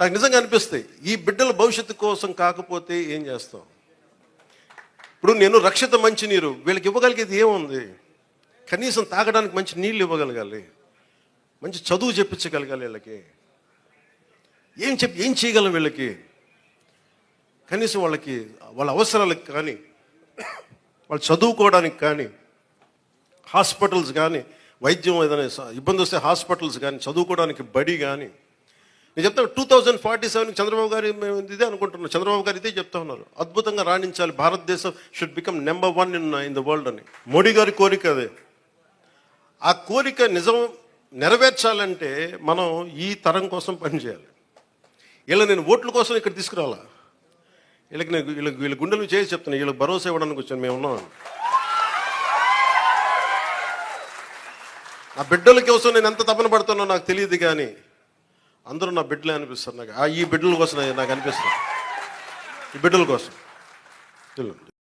నాకు నిజంగా అనిపిస్తాయి ఈ బిడ్డల భవిష్యత్తు కోసం కాకపోతే ఏం చేస్తాం? ఇప్పుడు నేను రక్షిత మంచినీరు వీళ్ళకి ఇవ్వగలిగేది ఏముంది? కనీసం తాగడానికి మంచి నీళ్ళు ఇవ్వగలగాలి మంచి చదువు చెప్పించగలగాలి వీళ్ళకి. ఏం చెప్పి ఏం చేయగలం వీళ్ళకి? కనీసం వాళ్ళకి వాళ్ళ అవసరాలకు కానీ వాళ్ళు చదువుకోవడానికి కానీ హాస్పిటల్స్ కానీ వైద్యం ఏదైనా ఇబ్బంది వస్తే హాస్పిటల్స్ కానీ చదువుకోవడానికి బడి కానీ నేను చెప్తాను two thousand forty seven Chandrababu గారు మేము ఇదే అనుకుంటున్నాం. చంద్రబాబు గారు ఇదే చెప్తా ఉన్నారు. అద్భుతంగా రాణించాలి. భారతదేశం should become number one in in the world అని. మోడీ గారి కోరిక అదే. ఆ కోరిక నిజం నెరవేర్చాలంటే మనం ఈ తరం కోసం పనిచేయాలి వీళ్ళ నేను ఓట్ల కోసం ఇక్కడ తీసుకురావాలా వీళ్ళకి నేను వీళ్ళకి వీళ్ళ గుండెలు చేసి చెప్తున్నా. వీళ్ళకి భరోసా ఇవ్వడానికి వచ్చాను. మేము ఉన్నాం. నా బిడ్డల కోసం నేను ఎంత తపన పడుతున్నా నాకు తెలియదు కానీ అందరూ నా బిడ్డలే అనిపిస్తారు నాకు. ఆ ఈ బిడ్డల కోసం నాకు అనిపిస్తుంది. ఈ బిడ్డల కోసం.